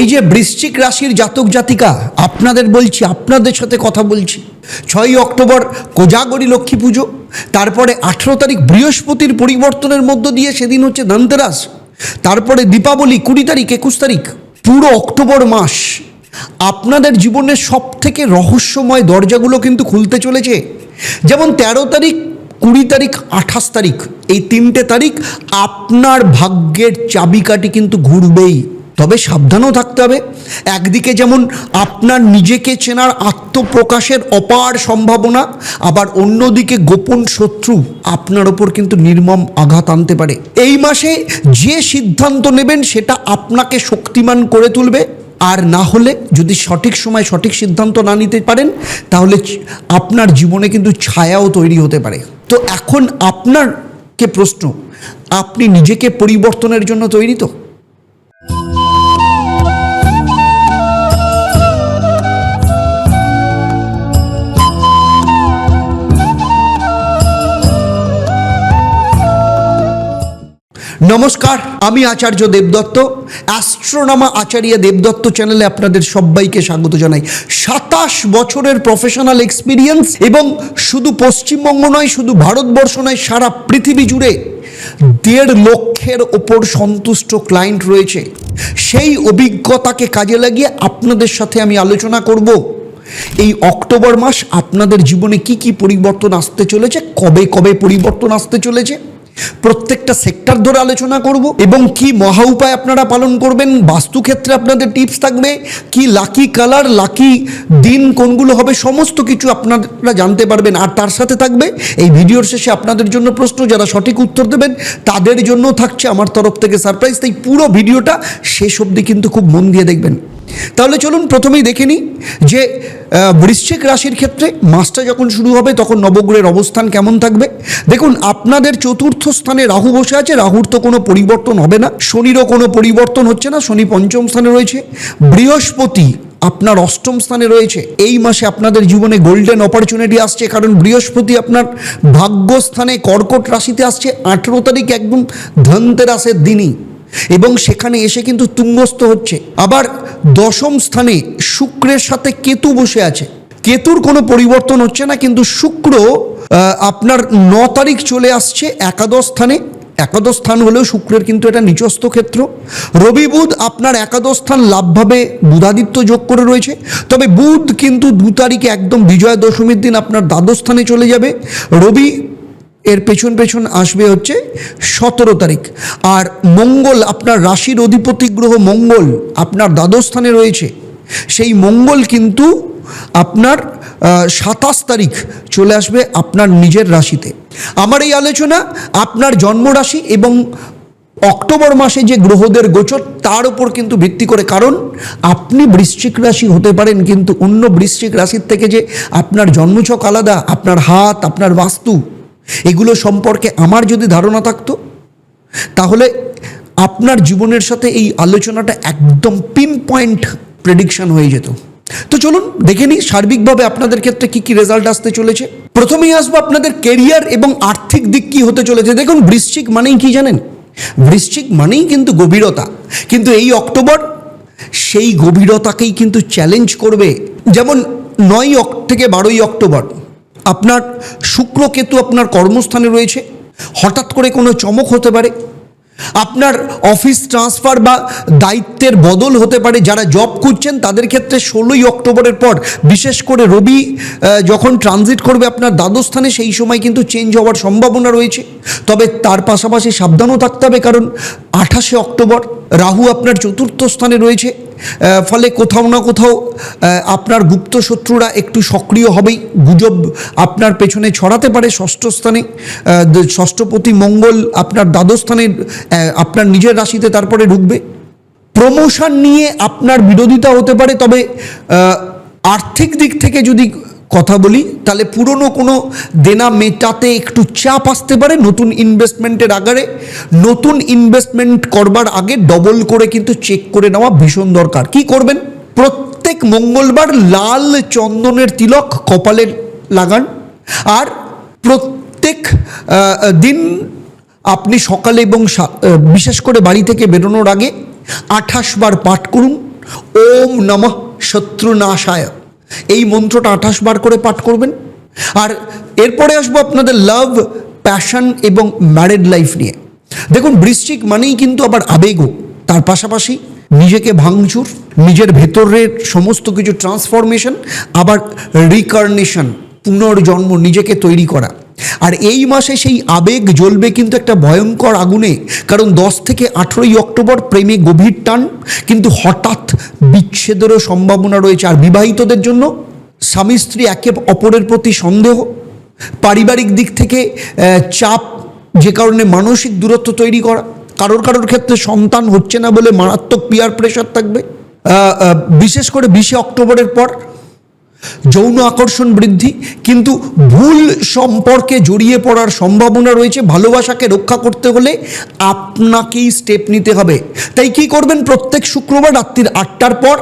এই যে বৃশ্চিক রাশির জাতক জাতিকা, আপনাদের বলছি, আপনাদের সাথে কথা বলছি। ছয়ই অক্টোবর কোজাগরী লক্ষ্মী পুজো, তারপরে আঠেরো তারিখ বৃহস্পতির পরিবর্তনের মধ্য দিয়ে সেদিন হচ্ছে ধনতেরাস, তারপরে দীপাবলি কুড়ি তারিখ একুশ তারিখ, পুরো অক্টোবর মাস। আপনাদের জীবনের সব থেকে রহস্যময় দরজাগুলো কিন্তু খুলতে চলেছে। যেমন তেরো তারিখ, কুড়ি তারিখ, আঠাশ তারিখ, এই তিনটে তারিখ আপনার ভাগ্যের চাবিকাঠি কিন্তু ঘুরবেই। তবে সাবধানও থাকতে হবে। একদিকে যেমন আপনার নিজেকে চেনার আত্মপ্রকাশের অপার সম্ভাবনা, আবার অন্যদিকে গোপন শত্রু আপনার ওপর কিন্তু নির্মম আঘাত আনতে পারে। এই মাসে যে সিদ্ধান্ত নেবেন সেটা আপনাকে শক্তিমান করে তুলবে। আর না হলে যদি সঠিক সময় সঠিক সিদ্ধান্ত না নিতে পারেন, তাহলে আপনার জীবনে কিন্তু ছায়াও তৈরি হতে পারে। তো এখন আপনারকে প্রশ্ন, আপনি নিজেকে পরিবর্তনের জন্য তৈরি তো? নমস্কার, আমি আচার্য দেবদত্ত, অ্যাস্ট্রোনামা আচার্য দেবদত্ত চ্যানেলে আপনাদের সবাইকে স্বাগত জানাই। সাতাশ বছরের প্রফেশনাল এক্সপিরিয়েন্স এবং শুধু পশ্চিমবঙ্গ নয়, শুধু ভারতবর্ষ নয়, সারা পৃথিবী জুড়ে দেড় লক্ষের ওপর সন্তুষ্ট ক্লায়েন্ট রয়েছে। সেই অভিজ্ঞতাকে কাজে লাগিয়ে আপনাদের সাথে আমি আলোচনা করব। এই অক্টোবর মাস আপনাদের জীবনে কি কি পরিবর্তন আসতে চলেছে, কবে কবে পরিবর্তন আসতে চলেছে? প্রত্যেকটা সেক্টর ধরে আলোচনা করব এবং কি মহা উপায় আপনারা পালন করবেন, বাস্তুক্ষেত্রে আপনাদের টিপস থাকবে, কি লাকি কালার লাকি দিন কোনগুলো হবে, সমস্ত কিছু আপনারা জানতে পারবেন। আর তার সাথে থাকবে, এই ভিডিওর শেষে আপনাদের জন্য প্রশ্ন, যারা সঠিক উত্তর দেবেন, তাদের জন্য থাকছে আমার তরফ থেকে সারপ্রাইজ তাই পুরো ভিডিওটা শেষ অবধি কিন্তু খুব মন দিয়ে দেখবেন। তাহলে চলুন প্রথমেই দেখে নিই যে বৃশ্চিক রাশির ক্ষেত্রে মাসটা যখন শুরু হবে, তখন নবগ্রহের অবস্থান কেমন থাকবে? দেখুন, আপনাদের চতুর্থ স্থানে রাহু বসে আছে। রাহুর তো কোনো পরিবর্তন হবে না। শনিরও কোনো পরিবর্তন হচ্ছে না। শনি পঞ্চম স্থানে রয়েছে। বৃহস্পতি আপনার অষ্টম স্থানে রয়েছে। এই মাসে আপনাদের জীবনে গোল্ডেন অপরচুনিটি আসছে, কারণ বৃহস্পতি আপনার ভাগ্যস্থানে কর্কট রাশিতে আসছে। আঠেরো তারিখ একদম ধনতেরাসের দিনই। এবং সেখানে এসে কিন্তু তুঙ্গস্থ হচ্ছে। আবার দশম স্থানে শুক্রের সাথে কেতু বসে আছে। কেতুর কোনো পরিবর্তন হচ্ছে না, কিন্তু শুক্র আপনার ন তারিখ চলে আসছে একাদশ স্থানে। একাদশ স্থান হলেও শুক্রের কিন্তু এটা নিচস্থ ক্ষেত্র। রবি বুধ আপনার একাদশ স্থান লাভভাবে বুধাদিত্য যোগ করে রয়েছে। তবে বুধ কিন্তু দু তারিখে একদম বিজয়া দশমীর দিন আপনার দ্বাদশ স্থানে চলে যাবে। রবি এর পেছন পেছন আসবে হচ্ছে সতেরো তারিখ। আর মঙ্গল আপনার রাশির অধিপতি গ্রহ মঙ্গল আপনার দ্বাদশ স্থানে রয়েছে। সেই মঙ্গল কিন্তু আপনার সাতাশ তারিখ চলে আসবে আপনার নিজের রাশিতে। আমার এই আলোচনা আপনার জন্মরাশি এবং অক্টোবর মাসে যে গ্রহদের গোচর, তার উপর কিন্তু ভিত্তি করে। কারণ আপনি বৃশ্চিক রাশি হতে পারেন, কিন্তু অন্য বৃশ্চিক রাশির থেকে যে আপনার জন্মছক আলাদা, আপনার হাত, আপনার বাস্তু এগুলো সম্পর্কে আমার যদি ধারণা থাকতো, তাহলে আপনার জীবনের সাথে এই আলোচনাটা একদম পিন পয়েন্ট প্রেডিকশন হয়ে যেত। তো চলুন, দেখে নিই সার্বিকভাবে আপনাদের ক্ষেত্রে কি কি রেজাল্ট আসতে চলেছে। প্রথমেই আসব আপনাদের কেরিয়ার এবং আর্থিক দিক কি হতে চলেছে। দেখুন, বৃশ্চিক মানেই কি জানেন? বৃশ্চিক মানেই কিন্তু গভীরতা। কিন্তু এই অক্টোবর সেই গভীরতাকেই কিন্তু চ্যালেঞ্জ করবে। যেমন নয় থেকে বারোই অক্টোবর। আপনার শুক্রকেতু আপনার কর্মস্থানে রয়েছে, হঠাৎ করে কোনো চমক হতে পারে, আপনার অফিস ট্রান্সফার বা দায়িত্বের বদল হতে পারে, যারা জব খুঁজছেন তাদের ক্ষেত্রে ষোলোই অক্টোবরের পর, বিশেষ করে রবি যখন ট্রানজিট করবে আপনার দ্বাদস্থানে, সেই সময় কিন্তু চেঞ্জ হওয়ার সম্ভাবনা রয়েছে। তবে তার পাশাপাশি সাবধানও থাকতে হবে, কারণ আঠাশে অক্টোবর রাহু আপনার চতুর্থ স্থানে রয়েছে। ফলে কোথাও না কোথাও আপনার গুপ্ত শত্রুরা একটু সক্রিয় হবেই। গুজব আপনার পেছনে ছড়াতে পারে ষষ্ঠ স্থানে। ষষ্ঠপতি মঙ্গল আপনার দ্বাদস্থানে আপনার নিজের রাশিতে তারপরে ঢুকবে। প্রমোশন নিয়ে আপনার বিরোধিতা হতে পারে, তবে আর্থিক দিক থেকে যদি কথা বলি, তাহলে পুরনো কোনো দেনা মেটাতে একটু চাপ আসতে পারে নতুন ইনভেস্টমেন্টের আগারে নতুন ইনভেস্টমেন্ট করবার আগে ডবল করে কিন্তু চেক করে নেওয়া ভীষণ দরকার। কি করবেন? প্রত্যেক মঙ্গলবার লাল চন্দনের তিলক কপালে লাগান। আর প্রত্যেক দিন আপনি সকালে এবং বিশেষ করে বাড়ি থেকে বেরোনোর আগে আঠাশ বার পাঠ করুন। ওম নমঃ শত্রুনাশায়। এই মন্ত্রটা আঠাশ বার করে পাঠ করবেন। আর এরপরে আসব আপনাদের লাভ প্যাশন এবং ম্যারেড লাইফ নিয়ে। দেখুন, বৃশ্চিক মানেই কিন্তু আবার আবেগও। তার পাশাপাশি নিজেকে ভাঙচুর, নিজের ভেতরের সমস্ত কিছু ট্রান্সফরমেশন আবার রিকার্নেশন পুনর্জন্ম নিজেকে তৈরি করা। আর এই মাসে সেই আবেগ জ্বলবে কিন্তু একটা ভয়ঙ্কর আগুনে, কারণ দশ থেকে আঠেরোই অক্টোবর প্রেমে গভীর টান, কিন্তু হঠাৎ বিচ্ছেদেরও সম্ভাবনা রয়েছে। আর বিবাহিতদের জন্য স্বামী স্ত্রী একে অপরের প্রতি সন্দেহ, পারিবারিক দিক থেকে চাপ, যে কারণে মানসিক দূরত্ব তৈরি করা, কারোর কারোর ক্ষেত্রে সন্তান হচ্ছে না বলে মারাত্মক পিয়ার প্রেশার থাকবে। বিশেষ করে বিশে অক্টোবরের পর যৌন আকর্ষণ বৃদ্ধি, কিন্তু ভুল সম্পর্কে জড়িয়ে পড়ার সম্ভাবনা রয়েছে ভালোবাসাকে রক্ষা করতে হলে আপনাকেই স্টেপ নিতে হবে। তাই কি করবেন? প্রত্যেক শুক্রবার রাত্রির আটটার পর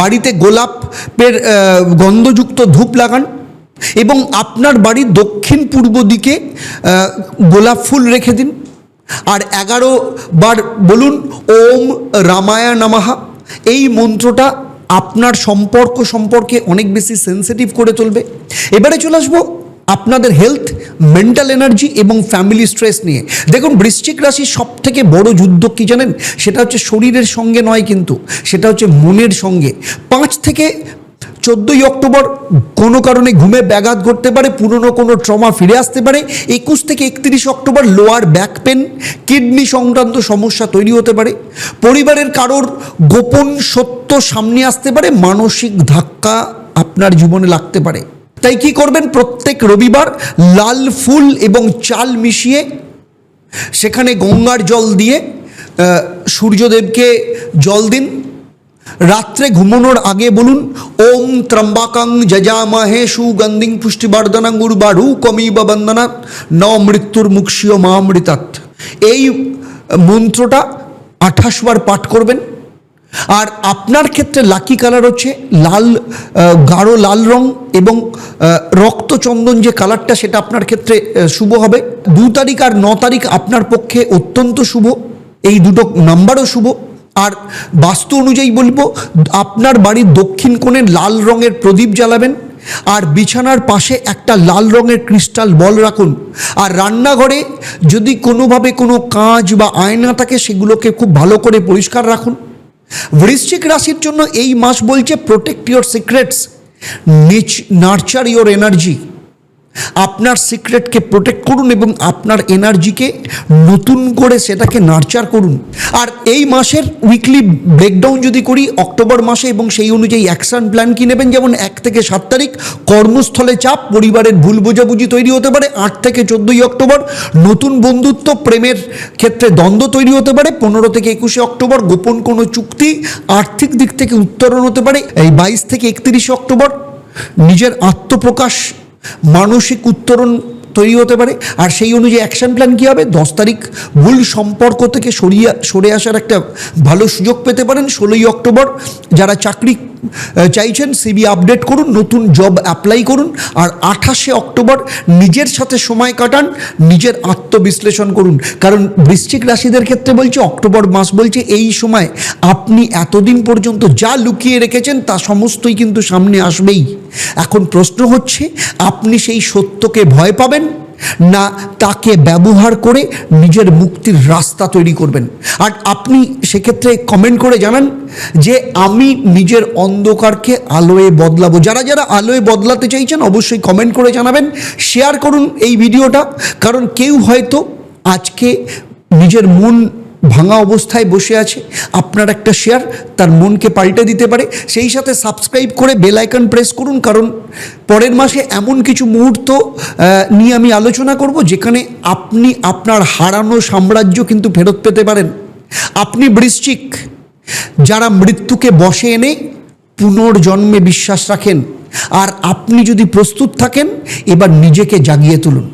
বাড়িতে গোলাপের গন্ধযুক্ত ধূপ লাগান এবং আপনার বাড়ির দক্ষিণ পূর্ব দিকে গোলাপ ফুল রেখে দিন। আর এগারো বার বলুন, ওম রামায়া নামাহা এই মন্ত্রটা আপনার সম্পর্ক সম্পর্কে অনেক বেশি সেন্সিটিভ করে তুলবে এবারে চলে আসব আপনাদের হেলথ মেন্টাল এনার্জি এবং ফ্যামিলি স্ট্রেস নিয়ে। দেখুন, বৃশ্চিক রাশির সব থেকে বড় যুদ্ধ কি জানেন? সেটা হচ্ছে শরীরের সঙ্গে নয় কিন্তু, সেটা হচ্ছে মনের সঙ্গে। পাঁচ থেকে চোদ্দোই অক্টোবর কোনো কারণে ঘুমে ব্যাঘাত ঘটতে পারে, পুরনো কোনো ট্রমা ফিরে আসতে পারে। একুশ থেকে একত্রিশ October lower back pain, kidney সংক্রান্ত সমস্যা তৈরি হতে পারে। পরিবারের কারোর গোপন সত্য সামনে আসতে পারে, মানসিক ধাক্কা আপনার জীবনে লাগতে পারে। তাই কি করবেন? প্রত্যেক রবিবার লাল ফুল এবং চাল মিশিয়ে সেখানে গঙ্গার জল দিয়ে সূর্যদেবকে জল দিন। রাত্রে ঘুমানোর আগে বলুন, ওম ত্রম্বাকাং যজামহে সুগন্ধিং পুষ্টিবর্ধনাং উর্বারু কমিব বন্দনাৎ, ন মৃত্যুর মুক্ষীয় মামৃতাৎ এই মন্ত্রটা আঠাশ বার পাঠ করবেন। আর আপনার ক্ষেত্রে লাকি কালার হচ্ছে লাল গাঢ় লাল রং এবং রক্তচন্দন যে কালারটা সেটা আপনার ক্ষেত্রে শুভ হবে। দু তারিখ আর ন তারিখ আপনার পক্ষে অত্যন্ত শুভ। এই দুটো নাম্বারও শুভ। আর বাস্তু অনুযায়ী বলব, আপনার বাড়ির দক্ষিণ কোণে লাল রঙের প্রদীপ জ্বালাবেন, আর বিছানার পাশে একটা লাল রঙের ক্রিস্টাল বল রাখুন। আর রান্নাঘরে যদি কোনোভাবে কোনো কাঁচ বা আয়না থাকে, সেগুলোকে খুব ভালো করে পরিষ্কার রাখুন। বৃশ্চিক রাশির জন্য এই মাস বলছে প্রোটেক্ট ইউর সিক্রেটস নিচ নার্চার ইউর এনার্জি আপনার সিক্রেটকে প্রোটেক্ট করুন এবং আপনার এনার্জিকে নতুন করে সেটাকে নার্চার করুন। আর এই মাসের উইকলি ব্রেকডাউন যদি করি, অক্টোবর মাসে এবং সেই অনুযায়ী অ্যাকশন প্ল্যান কি নেবেন? যেমন এক থেকে সাত তারিখ, কর্মস্থলে চাপ, পরিবারের ভুল বোঝাবুঝি তৈরি হতে পারে। আট থেকে চোদ্দোই অক্টোবর, নতুন বন্ধুত্ব, প্রেমের ক্ষেত্রে দ্বন্দ্ব তৈরি হতে পারে। পনেরো থেকে একুশে অক্টোবর, গোপন কোনো চুক্তি, আর্থিক দিক থেকে উত্তরণ হতে পারে। এই বাইশ থেকে একত্রিশে অক্টোবর, নিজের আত্মপ্রকাশ মানসিক উত্তরণ তৈরি হতে পারে। আর সেই অনুযায়ী অ্যাকশন প্ল্যান কী হবে? দশ তারিখ ভুল সম্পর্ক থেকে সরিয়ে, সরে আসার একটা ভালো সুযোগ পেতে পারেন। ষোলোই অক্টোবর যারা চাকরি চাইছেন সিবি আপডেট করুন, নতুন জব অ্যাপ্লাই করুন। আর আঠাশে অক্টোবর নিজের সাথে সময় কাটান, নিজের আত্মবিশ্লেষণ করুন। কারণ বৃশ্চিক রাশিদের ক্ষেত্রে বলছে, অক্টোবর মাস বলছে, এই সময় আপনি এতদিন পর্যন্ত যা লুকিয়ে রেখেছেন, তা সমস্তই কিন্তু সামনে আসবেই। এখন প্রশ্ন হচ্ছে, আপনি সেই সত্যকে ভয় পাবেন না তাকে ব্যবহার করে নিজের মুক্তির রাস্তা তৈরি করবেন? আর আপনি সেক্ষেত্রে কমেন্ট করে জানান যে, আমি নিজের অন্ধকারকে আলোয় বদলাবো। যারা যারা আলোয় বদলাতে চাইছেন, অবশ্যই কমেন্ট করে জানাবেন শেয়ার করুন এই ভিডিওটা কারণ কেউ হয়তো আজকে নিজের মন ভাঙা অবস্থায় বসে আছে। আপনার একটা শেয়ার তার মনকে পাল্টে দিতে পারে। সেই সাথে সাবস্ক্রাইব করে বেল আইকন প্রেস করুন, কারণ পরের মাসে এমন কিছু মুহূর্ত নিয়ে আমি আলোচনা করব, যেখানে আপনি আপনার হারানো সাম্রাজ্য কিন্তু ফেরত পেতে পারেন। আপনি বৃশ্চিক, যারা মৃত্যুকে বসে এনে পুনর্জন্মে বিশ্বাস রাখেন, আর আপনি যদি প্রস্তুত থাকেন, এবার নিজেকে জাগিয়ে তুলুন।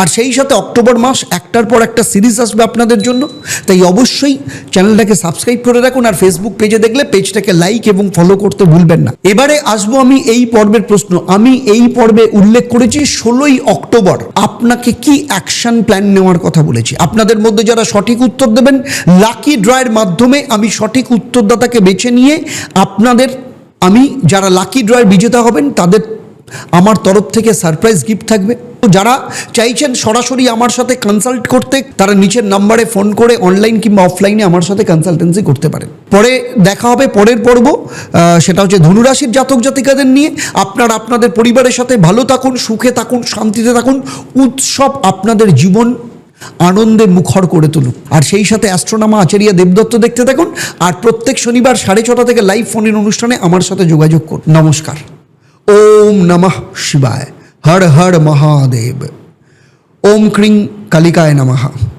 আর সেই সাথে অক্টোবর মাস, একটার পর একটা সিরিজ আসবে আপনাদের জন্য। তাই অবশ্যই চ্যানেলটাকে সাবস্ক্রাইব করে রাখুন আর ফেসবুক পেজে দেখলে পেজটাকে লাইক এবং ফলো করতে ভুলবেন না। এবারে আসব আমি এই পর্বের প্রশ্ন। আমি এই পর্বে উল্লেখ করেছি ষোলোই অক্টোবর। আপনাকে কি অ্যাকশন প্ল্যান নেওয়ার কথা বলেছি? আপনাদের মধ্যে যারা সঠিক উত্তর দেবেন লাকি ড্রয়ের মাধ্যমে আমি সঠিক উত্তরদাতাকে বেছে নিয়ে আপনাদের, আমি যারা লাকি ড্রয়ের বিজেতা হবেন, তাদের, আমার তরফ থেকে সারপ্রাইজ গিফট থাকবে। যারা চাইছেন সরাসরি আমার সাথে কনসাল্ট করতে, তারা নিচের নাম্বারে ফোন করে অনলাইন কিংবা অফলাইনে আমার সাথে কনসালটেন্সি করতে পারেন। পরে দেখা হবে পরের পর্ব সেটা হচ্ছে ধনুরাশির জাতক জাতিকাদের নিয়ে। আপনার আপনাদের পরিবারের সাথে ভালো থাকুন, সুখে থাকুন, শান্তিতে থাকুন, উৎসব আপনাদের জীবন আনন্দে মুখর করে তুলুক। আর সেই সাথে অ্যাস্ট্রোনামা আচারিয়া দেবদত্ত দেখতে থাকুন, আর প্রত্যেক শনিবার সাড়ে ছটা থেকে লাইভ ফোনের অনুষ্ঠানে আমার সাথে যোগাযোগ করুন। নমস্কার। ওম নমঃ শিবায়। হর হর মহাদেব। ওম ক্রিং কালিকায় নমঃ।